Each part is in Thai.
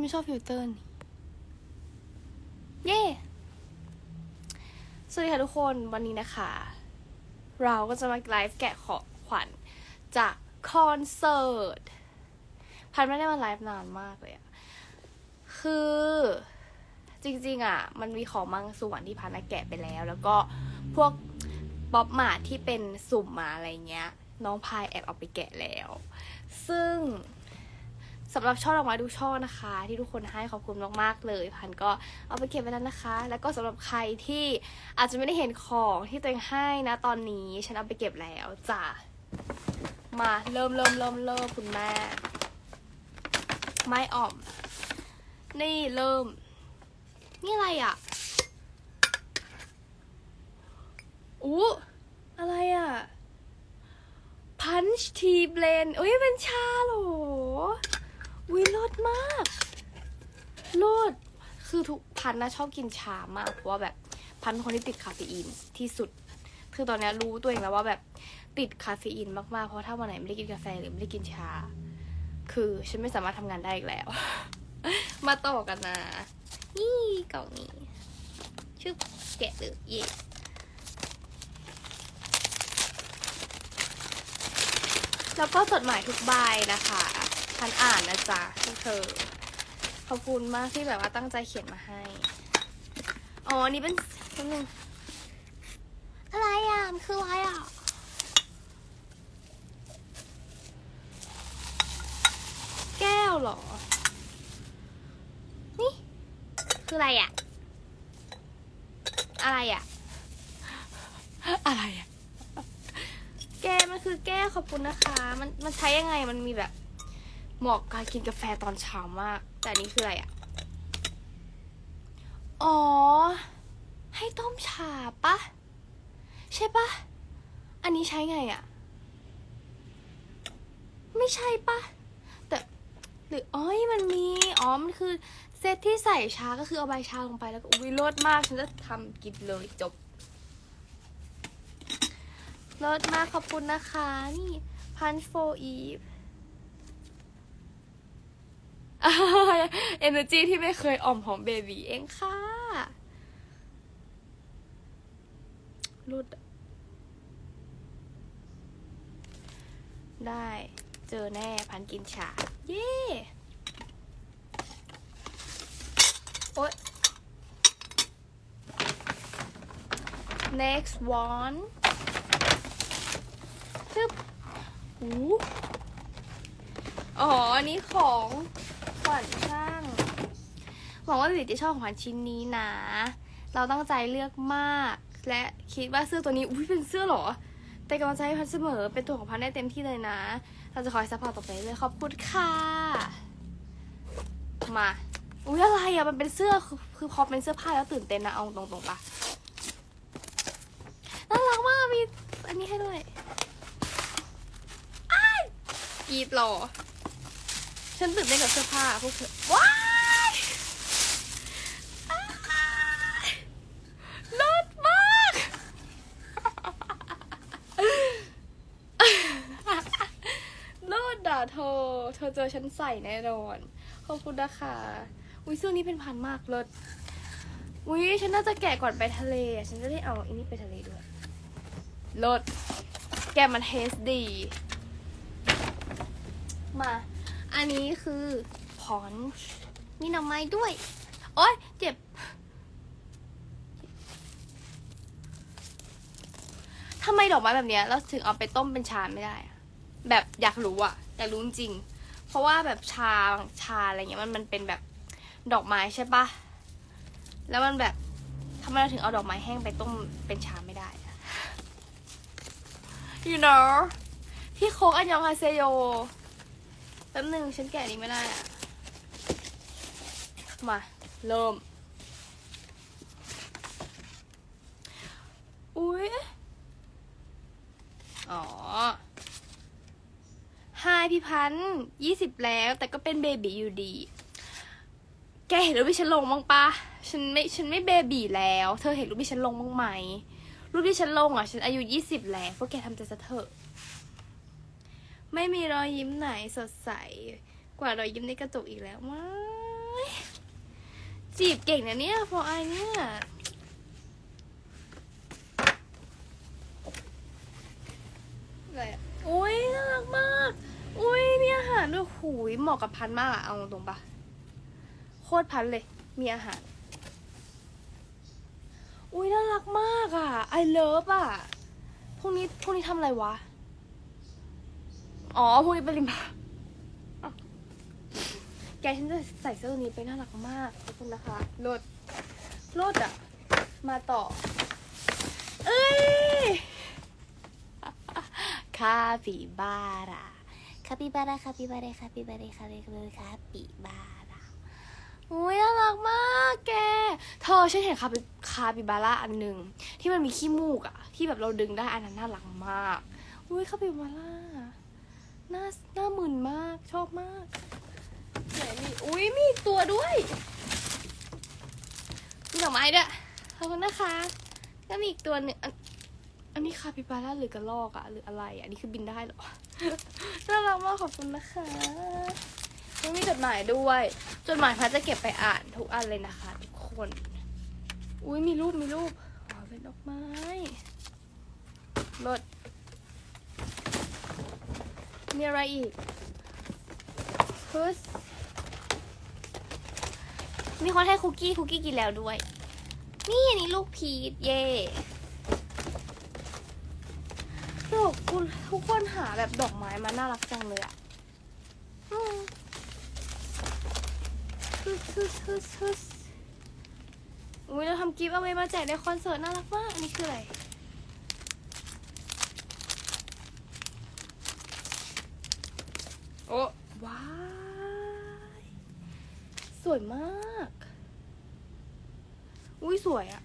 ไม่ชอบฟิลเตอร์นี่เย้ สวัสดีค่ะทุกคนวันนี้นะคะ เราก็จะมาไลฟ์แกะของขวัญจากคอนเสิร์ตพันไม่ได้มาไลฟ์นานมากเลยอะคือจริงๆอะมันมีของบางส่วนที่พันแกะไปแล้ว แล้วก็พวกบ๊อบหมาที่เป็นสุ่มมาอะไรเงี้ย น้องพายแอบเอาไปแกะแล้ว ซึ่ง สำหรับช่อดอกไม้ทุกช่อนะคะ ที่ทุกคนให้ขอบคุณมากๆเลย พันก็เอาไปเก็บไว้แล้วนะคะ แล้วก็สำหรับใครที่อาจจะไม่ได้เห็นของที่ตัวเองให้นะตอนนี้ฉันเอาไปเก็บแล้วจ้ะมาเริ่มเริ่มเริ่มเริ่มคุณแม่ ไม้อ่อม นี่เริ่ม นี่อะไรอะอู้อะไรอะพันช์ทีเบลนเอ้ยเป็นชาเหรอ วิรสมากรสคือทุกพันนะชอบกินชามาก เพราะว่าแบบพันคนที่ติดคาเฟอีนที่สุด คือตอนนี้รู้ตัวเองแล้วว่าแบบติดคาเฟอีนมากๆ เพราะถ้าวันไหนไม่ได้กินกาแฟหรือไม่ได้กินชา คือฉันไม่สามารถทำงานได้อีกแล้ว มาต่อกันนะ นี่กล่องนี้ชื่อแกะเลยเย่แล้วก็จดหมายทุกใบนะคะ ทันอ่านนะจ๊ะทุกเธอ ขอบคุณมากที่แบบว่าตั้งใจเขียนมาให้ อ๋ออันนี้เป็นนิดนึงอะไรอะมันคืออะไรอะ แก้วเหรอ นี่ คืออะไรอะ อะไรอะ อะไรอะ แก้วมันคือแก้วขอบคุณนะคะ มันมันใช้ยังไง มันมีแบบ เหมาะกับการกินกาแฟตอนเช้ามาก แต่นนี้คืออะไรอะอ๋อ ให้ต้มชาปะใช่ปะอันนี้ใช้ไงอะไม่ใช่ปะแต่หรืออ๋อยมันมีอ๋อมันคือเซตที่ใส่ชาก็คือเอาใบชาลงไปแล้วก็อุ้ยรสมากฉันจะทำกินเลยจบรสมากขอบคุณนะคะ นี่พันโฟอีฟ เอเนอร์จีที่ไม่เคยอ่อมของเบบีเองค่ะรุดได้ เจอแน่พันกินชา เย้โอ๊ย next one จึ๊บหูอ๋อ อันนี้ของ ขวัญช่างหวังว่าบิวจะชอบของขวัญชิ้นนี้นะ เราตั้งใจเลือกมาก และคิดว่าเสื้อตัวนี้อุ้ยเป็นเสื้อเหรอ แต่กำลังใจให้พันเสมอเป็นตัวของพันได้เต็มที่เลยนะ เราจะคอยซัพพอร์ตต่อไปเลยขอบคุณค่ะมาอุ้ยอะไรอะมันเป็นเสื้อคือพอเป็นเสื้อผ้าแล้วตื่นเต้นนะเอาตรงๆปะน่ารักมากมีอันนี้ให้ด้วยอ้ากรีดหรอ ฉันตื่นเต้นกับเสื้อผ้าพวกเธอ ว้ายอ้ายเลิศมาก เลิศอะเธอ เธอเจอฉันใส่แน่นอน ขอบคุณนะคะอุ้ยเสื้อนี้เป็นพันมากเลิศอุ้ยฉันน่าจะแกะก่อนไปทะเล ฉันจะได้เอาอันนี้ไปทะเลด้วยเลิศแกะมันเทสดี มา อันนี้คือพอนช์มีหน่อไม้ด้วย โอ๊ย เจ็บ ทำไมดอกไม้แบบเนี้ยเราถึงเอาไปต้มเป็นชาไม่ได้อะแบบอยากรู้อะอยากรู้จริงๆเพราะว่าแบบชาชาอะไรเงี้ยมันมันเป็นแบบดอกไม้ใช่ปะแล้วมันแบบทำไมเราถึงเอาดอกไม้แห้งไปต้มเป็นชาไม่ได้อะ you know พี่โคกอันยองฮาเซโยแป๊บหนึ่งฉันแกะนี้ไม่ได้อะมา เริ่ม อุ้ยอ๋อไฮพี่พันยี่สิบแล้ว แต่ก็เป็นเบบีอยู่ดี แกเห็นรูปที่ฉันลงบ้างปะฉันไม่ฉันไม่เบบีแล้ว เธอเห็นรูปที่ฉันลงบ้างไหมรูปที่ฉันลงอะ ฉันอายุยี่สิบแล้วพวกแกทำใจซะเถอะ ไม่มีรอยยิ้มไหนสดใส กว่ารอยยิ้มในกระจกอีกแล้วว้ายจีบเก่งนะเนี่ยพอไอเนี่ยอะไรอุ้ยน่ารักมาก อุ้ยมีอาหารด้วยหูยเหมาะกับพันมากอะเอาตรงปะโคตรพันเลย มีอาหาร อุ้ยน่ารักมากอะไอเลิฟอะพรุ่งนี้พรุ่งนี้ทำอะไรวะ อ๋อพรุ่งนี้ไปริมพาอ้าวแกฉันจะใส่เสื้อตัวนี้ไปน่ารักมากขอบคุณนะคะโลดโลดอะมาต่อ เอ้ยคาปิบาร่าคาปิบาร่าคาปิบาร่าคาปิบาร่าคาปิบาร่าคาปิบาร่าอุ้ยน่ารักมากแกเธอฉันเห็นคาปิคาปิบาร่าอันหนึ่งที่มันมีขี้มูกอะที่แบบเราดึงได้อันนั้นน่ารักมากอุ้ยคาปิบาร่า หน้าหน้ามึนมากชอบมากไหนมีอุ้ยมีอีกตัวด้วยมีดอกไม้ด้วยขอบคุณนะคะแล้วมีอีกตัวหนึ่งอันอันนี้คาปิบาร่าหรือกระรอกอะหรืออะไรอะอันนี้คือบินได้เหรอ น่ารักมากขอบคุณนะคะแล้วมีจดหมายด้วย จดหมายพัดจะเก็บไปอ่านทุกอันเลยนะคะ ทุกคน อุ้ยมีรูปมีรูปอ๋อเป็นดอกไม้รถ มีอะไรอีกพุสมีคนให้คุกกี้คุกกี้กินแล้วด้วย นี่อันนี้ลูกพีชเย่ดอกกุหลาบทุกคนหาแบบดอกไม้มาน่ารักจังเลยอะฮึสฮึสฮึสฮึสอุ้ยเราทำกิฟต์เอาไว้มาแจกในคอนเสิร์ตน่ารักมาก อันนี้คืออะไร โอ้ว้ายสวยมาก อุ้ยสวยอะ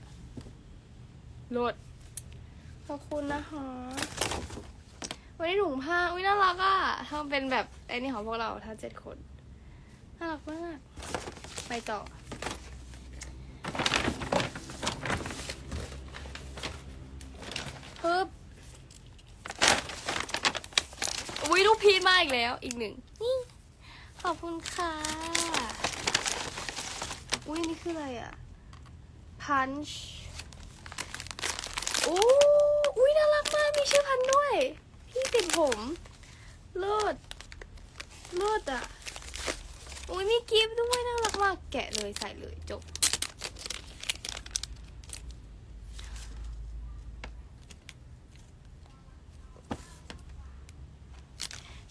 โหลดขอบคุณนะคะวันนี้ถุงผ้าอุ้ยน่ารักอะทำเป็นแบบไอ้นี่ของพวกเราทั้งเจ็ดคน น่ารักมาก ไปต่อปึ๊บ อุ้ยลูกพีชมาอีกแล้วอีกหนึ่งนี่ขอบคุณค่ะ อุ้ยนี่คืออะไรอะ พันช์โอ้อุ้ยน่ารักมาก มีชื่อพันช์ด้วยที่ติดผมเลิศเลิศอะ อุ้ยมีกิฟต์ด้วยน่ารักมาก แกะเลยใส่เลยจบ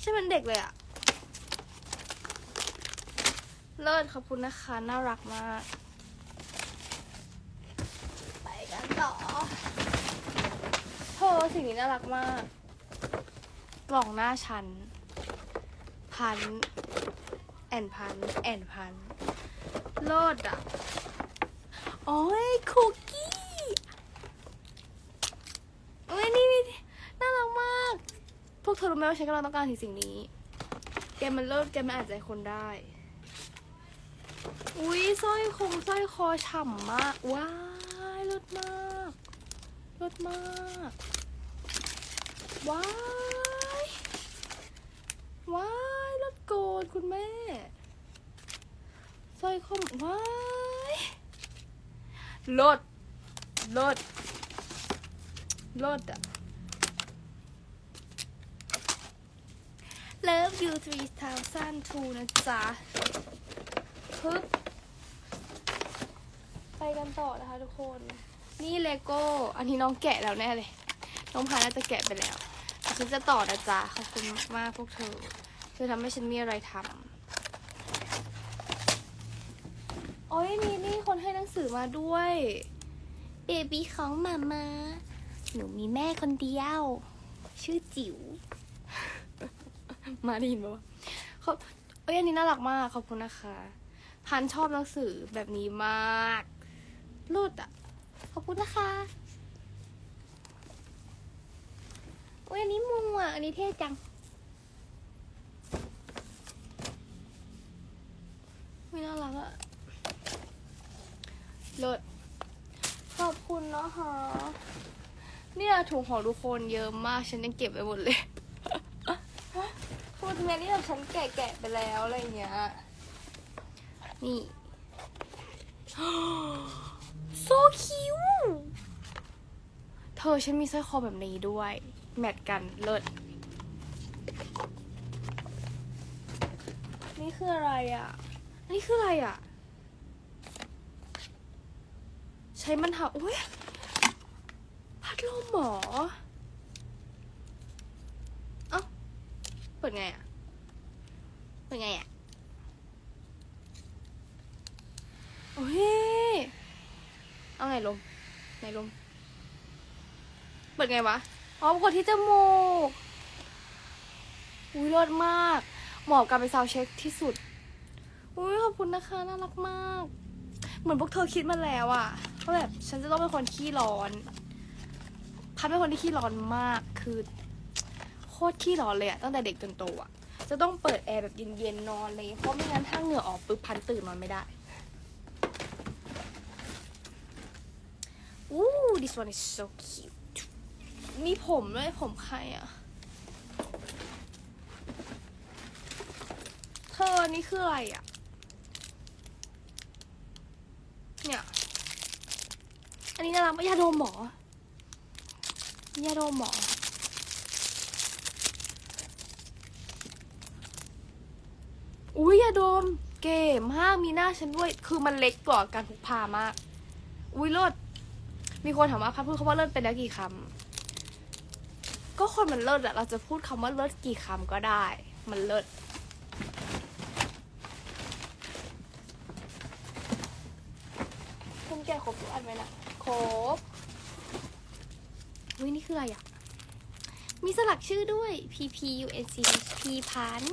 ใช่มันเด็กเลยอะเลิศขอบคุณนะคะ น่ารักมาก ไปกันต่อเธอสิ่งนี้น่ารักมาก กล่องหน้าชั้น พัน แอนพัน แอนพันโลดอะ โอ้ยคุกกี้โอ้ยนี่นี่น่ารักมาก พวกเธอรู้ ไหมว่าฉันกำลังต้องการสิ่งสิ่งนี้ แกมันเลิศแกมันอานใจคนได้ อุ้ยสร้อยคงสร้อยคอฉ่ำมาก ว้ายเลิศมากเลิศมาก ว้าย ว้ายเลิศโกรธคุณแม่สร้อยคอว้ายเลิศเลิศเลิศอะ Love you 3002 นะจ๊ะฮึบไปกันต่อนะคะทุกคน นี่เลโก้ อันนี้น้องแกะแล้วแน่เลย น้องพาน่าจะแกะไปแล้วแต่ฉันจะต่อนะจ๊ะ ขอบคุณมากๆพวกเธอ เธอทำให้ฉันมีอะไรทำโอ้ยนี่นี่คนให้หนังสือมาด้วย เบบี้ของมามาหนูมีแม่คนเดียว ชื่อจิ๋ว มาได้ยินปะวะเขาเอ้ยอันนี้น่ารักมากขอบคุณนะคะ พันชอบหนังสือแบบนี้มากโลดอะ ขอบคุณนะคะอุ้ยอันนี้มุงอะ อันนี้เท่จังไม่น่ารักอะโลดขอบคุณนะคะเนี่ยถุงของทุกคนเยอะมาก ฉันยังเก็บไว้หมดเลย แม่นี่แบบฉันแกะๆไปแล้วอะไรเงี้ย นี่ โซคิว เธอฉันมีสร้อยคอแบบนี้ด้วย แมทกันเลิศ นี่คืออะไรอะ นี่คืออะไรอะ ใช้มันหาอุ้ย พัดลมหมอเอ้าเปิดไงอะ เปิดไงอะโอ้ยเอาไงลมไหนลมเปิดไงวะ อ๋อกดที่จมูก อุ้ยเลิศมาก เหมาะกับไปซาวด์เช็คที่สุด อุ้ยขอบคุณนะคะ น่ารักมาก เหมือนพวกเธอคิดมาแล้วอะว่าแบบฉันจะต้องเป็นคนขี้ร้อน พัดเป็นคนที่ขี้ร้อนมาก คือ โคตรขี้ร้อนเลยอะตั้งแต่เด็กจนโตอะ จะต้องเปิดแอร์แบบเย็นๆนอนเลย เพราะไม่งั้นถ้าเหงื่อออกปุ๊บพันตื่นนอนไม่ได้ อู้ this one is so cute มีผมด้วยผมใครอะเธอนี่คืออะไรอะเนี่ยอันนี้น่ารักไหมยาดมหมอยาดมหมอ อุ้ยยาดม เก๋มากมีหน้าฉันด้วย คือมันเล็กกว่าการพกพามาก อุ้ยเลิศมีคนถามว่าพัดพูดคำว่าเลิศเป็นแล้วกี่คำก็คนมันเลิศอะเราจะพูดคำว่าเลิศกี่คำก็ได้ มันเลิศคุณแกะครบทุกอันไหมนะครบอุ้ยนี่คืออะไรอะมีสลักชื่อด้วย P P U N C P พัน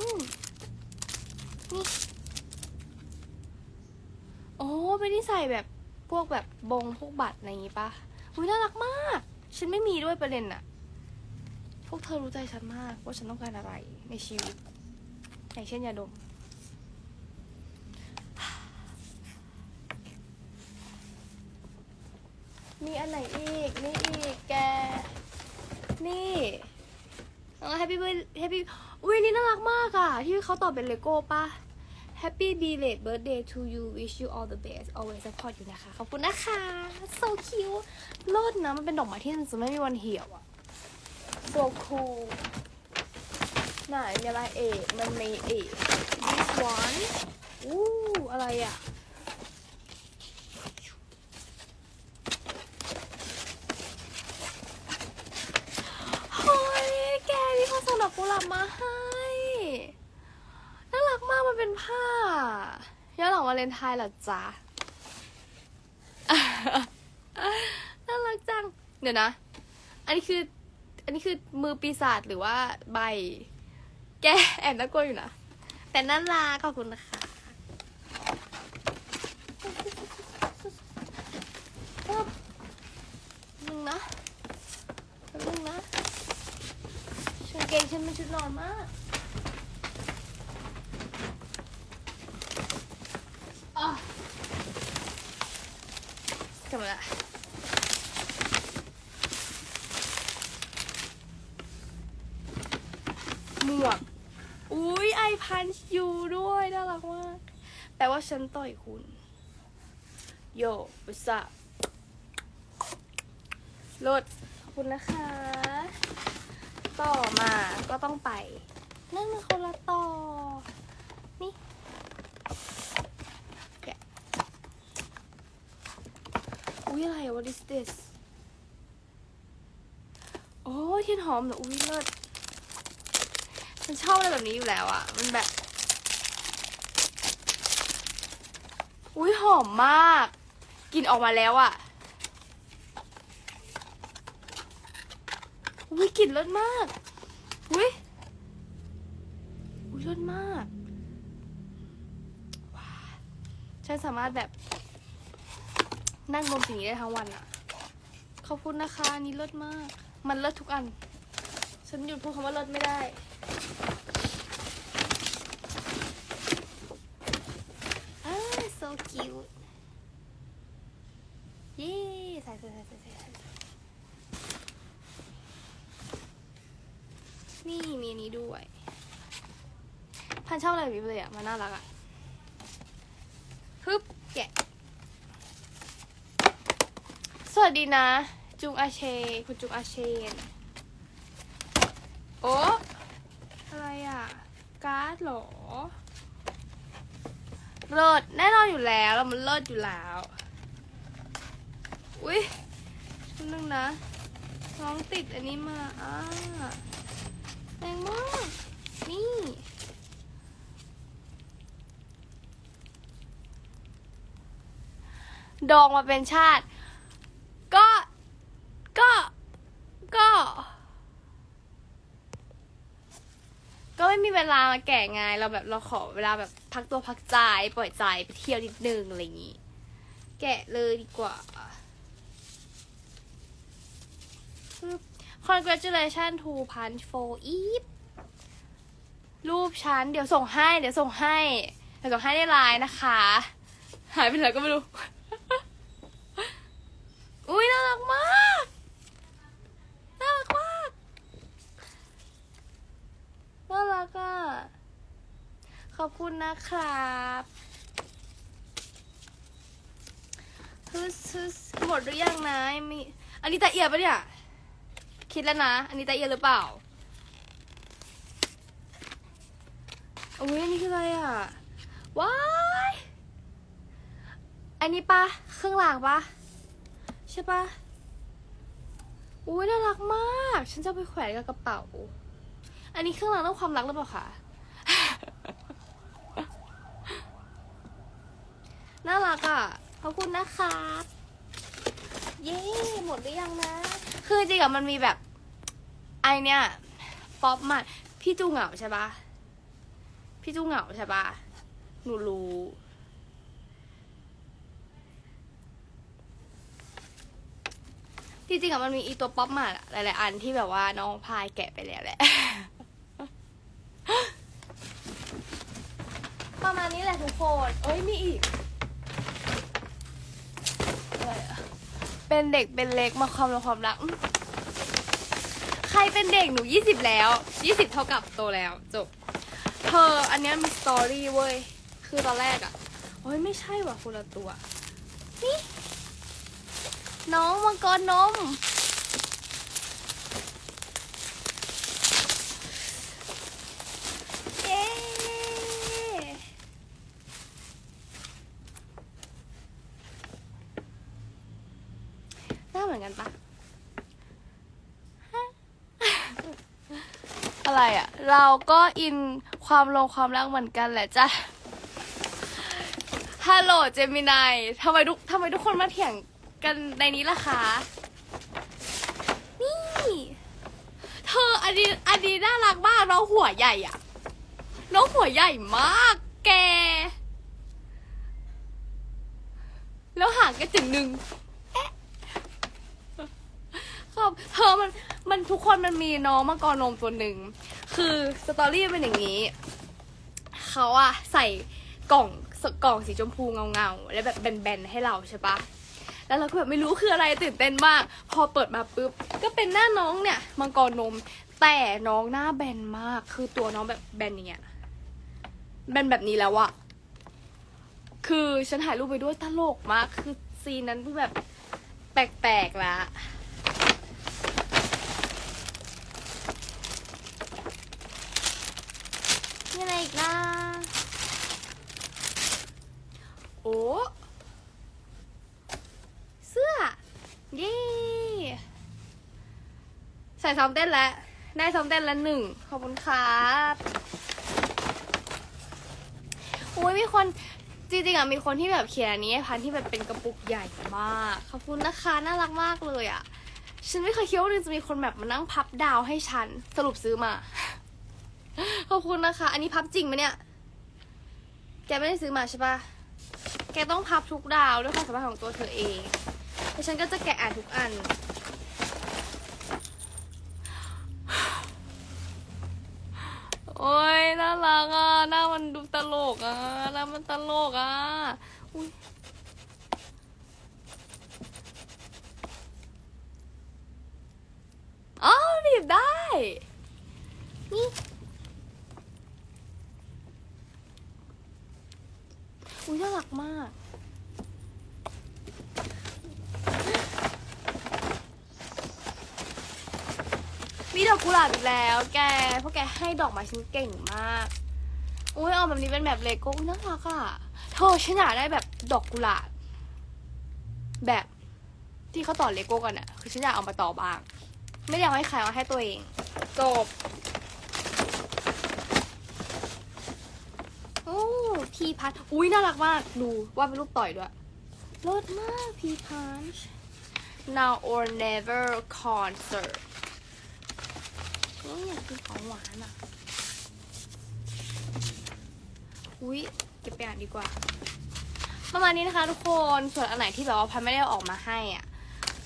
นี่โอ้ไม่ได้ใส่แบบพวกแบบบงพวกบัตรอะไรอย่างงี้ปะอุ้ยน่ารักมาก ฉันไม่มีด้วยประเด็นอะพวกเธอรู้ใจฉันมากว่าฉันต้องการอะไรในชีวิตอย่างเช่นยาดมมีอันไหนอีก นี่อีกแก นี่แฮปปี้เบิร์ดแฮปปี้ อุ้ยนี่น่ารักมากอะที่เขาตอบเป็นเลโก้ปะ Happy belated birthday to you wish you all the best always support อยู่นะคะ ขอบคุณนะคะ so cute เลิศนะ มันเป็นดอกไม้ที่มันจะไม่มีวันเหี่ยวอะ so cool ไหนมีอะไรเอกมันมีเอก this one อู้อะไรอะเฮ้ยแกมีข้าวสำหรับ กุหลาบมาให้น่ารักมากมันเป็นผ้าย้อนหลังวาเลนไทน์เหรอจ๊ะน่ารักจัง เดี๋ยวนะ อันนี้คือ อันนี้คือมือปีศาจหรือว่าใบ แกแอบน่ากลัวอยู่นะ แต่น่ารักขอบคุณนะคะนึงนะนึงนะชุดเกงฉั นเป็นชุดนอนมากอะกลับมาละหมวก อุ้ยไอพันยูด้วย น่ารักมาก แปลว่าฉันต่อยคุณ โยบุษะรถขอบคุณนะคะ ต่อมาก็ต้องไป นั่นมันคนละต่อ นี่อุ้ยอะไรอะ what is this โอ้เทียนหอมเหรออุ้ยเลิศฉันชอบอะไรแบบนี้อยู่แล้วอะมันแบบ อุ้ยหอมมาก กินออกมาแล้วอะอุ้ย กลิ่นเลิศมาก อุ้ยอุ้ยเลิศมากว้าฉันสามารถแบบ นั่งดมสิ่งนี้ได้ทั้งวันอะขอบคุณนะคะอันนี้เลิศมาก มันเลิศทุกอัน ฉันหยุดพูดคำว่าเลิศไม่ได้อ่า so cute เย้ใส่ใส่ใส่ใส่ใส่ใส่ นี่มีนี้ด้วย พันชอบอะไรแบบนี้เลยอะ มันน่ารักอะแกะ สวัสดีนะ จุงอาเช คุณจุงอาเชน โอ้อะไรอะ การ์ดเหรอเลิศแน่นอนอยู่แล้วเรามันเลิศอยู่แล้ว อุ้ยชุดนึงนะน้องติดอันนี้มาอ่า แรงมาก นี่ ดองมาเป็นชาติ ก็ ก็ ก็ ก็ไม่มีเวลามาแก่ไง เราแบบเราขอเวลาแบบพักตัวพักใจ ปล่อยใจไปเที่ยวนิดนึงอะไรอย่างงี้ แกะเลยดีกว่า congratulation to punch for eve รูปฉันเดี๋ยวส่งให้ เดี๋ยวส่งให้ เดี๋ยวส่งให้ในไลน์นะคะ หายไปไหนก็ไม่รู้ อุ้ยน่ารักมากน่ารักมากน่ารักอะขอบคุณนะครับฮึสฮึสหมดหรือยังนะมีอันนี้ตาเอียบปะเนี่ย คิดแล้วนะ อันนี้ตาเอียหรือเปล่าอุ้ยอันนี้คืออะไรอะ ว้าย อันนี้ปะเครื่องรางปะใช่ปะอุ้ยน่ารักมาก ฉันจะไปแขวนกับกระเป๋า อันนี้เครื่องรางต้องความรักหรือเปล่าคะ น่ารักอะ ขอบคุณนะคะ เย้ หมดหรือยังนะ คือจริงอะมันมีแบบ ไอเนี้ยป๊อปมาพี่จูเหงาใช่ปะพี่จูเหงาใช่ปะหนูรู้จริงๆอะมันมีอีตัวป๊อปมาหลายๆอันที่แบบว่าน้องพายแกะไปแล้วแหละ ประมาณนี้แหละทุกคน เอ้ยมีอีกอะไรอะ เป็นเด็กเป็นเล็กมาความรักความรักอืมใครเป็นเด็กหนูยี่สิบแล้วยี่สิบเท่ากับโตแล้วจบ เธออันเนี้ยมีสตอรี่เว้ย คือตอนแรกอะ โอ้ยไม่ใช่ว่ะคนละตัว นี่ น้องมังกรนม เย้หน้าเหมือนกันปะฮะ อะไรอะเราก็อินความลงความรักเหมือนกันแหละจ้ะฮัลโหลเจมินายทำไมทุกทำไมทุกคนมาเถียงกันในนี้ล่ะคะนี่เธออันนี้อันนี้น่ารักมากน้องหัวใหญ่อะน้องหัวใหญ่มากแก แล้วห่างกันถึงหนึ่งเอ๊ะครับเธอมัน มันทุกคนมันมีน้องมังกรนมตัวหนึ่ง คือสตอรี่เป็นอย่างนี้ เขาอะใส่กล่องกล่องสีชมพูเงาๆ แล้วแบบแบนๆให้เราใช่ปะแล้วเราก็แบบไม่รู้คืออะไรตื่นเต้นมาก พอเปิดมาปุ๊บ ก็เป็นหน้าน้องเนี่ยมังกรนม แต่น้องหน้าแบนมาก คือตัวน้องแบบแบนอย่างเงี้ยแบนแบบนี้แล้วอะคือฉันถ่ายรูปไปด้วยตลกมาก คือซีนนั้นคือแบบแปลกๆละ มีอะไรอีกล่ะโอ้เสื้อ เย้ใส่ซ้อมเต้นแล้วได้ซ้อมเต้นแล้วหนึ่งขอบคุณครับโอ้ยมีคนจริงๆอะมีคนที่แบบเขียนอันนี้ให้พันที่แบบเป็นกระปุกใหญ่มากขอบคุณนะคะน่ารักมากเลยอะ ฉันไม่เคยคิดว่าจะมีคนแบบมานั่งพับดาวให้ฉันสรุปซื้อมา ขอบคุณนะคะ อันนี้พับจริงไหมเนี่ย แกไม่ได้ซื้อมาใช่ปะแกต้องพับทุกดาวด้วยความสามารถของตัวเธอเองแล้วฉันก็จะแกะอ่านทุกอัน โอ้ยน่ารักอะ หน้ามันดูตลกอะ หน้ามันตลกอะ อุ้ยอ้าวหนีบได้ นี่ักมาก มีดอกกุหลาบอีกแล้ว แกพวกแกให้ดอกมาฉันเก่งมากอุ้ยเอาแบบนี้เป็นแบบเลโก้น่ารักอะเธอฉันอยากได้แบบดอกกุหลาบแบบที่เขาต่อเลโก้กันอะคือฉันอยากเอามาต่อบ้าง ไม่อยากให้ใครเอาให้ตัวเอง จบ พีพัทอุ้ยน่ารักมาก ดูว่าเป็นรูปต่อยด้วยรสมากพีพัน now or never concert นี่อยากกินของหวานอะ อุ้ยเก็บไปอ่านดีกว่า ประมาณนี้นะคะทุกคน ส่วนอันไหนที่แบบว่าพันไม่ได้อออกมาให้อะ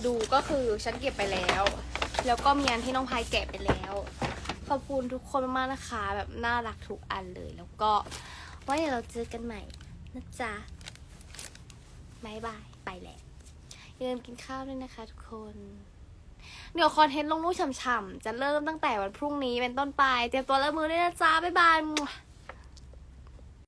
ดูก็คือฉันเก็บไปแล้ว แล้วก็มีอันที่น้องพายแกะไปแล้ว ขอบคุณทุกคนมากๆนะคะ แบบน่ารักทุกอันเลย แล้วก็ ไว้เดี๋ยวเราเจอกันใหม่นะจ๊ะบายบาย ไปแล้วอย่าลืมกินข้าวด้วยนะคะทุกคน เดี๋ยวคอนเทนต์ลงรูปฉ่ำๆ จะเริ่มตั้งแต่วันพรุ่งนี้เป็นต้นไป เตรียมตัวรับมือด้วยนะจ๊ะ บ๊ายบาย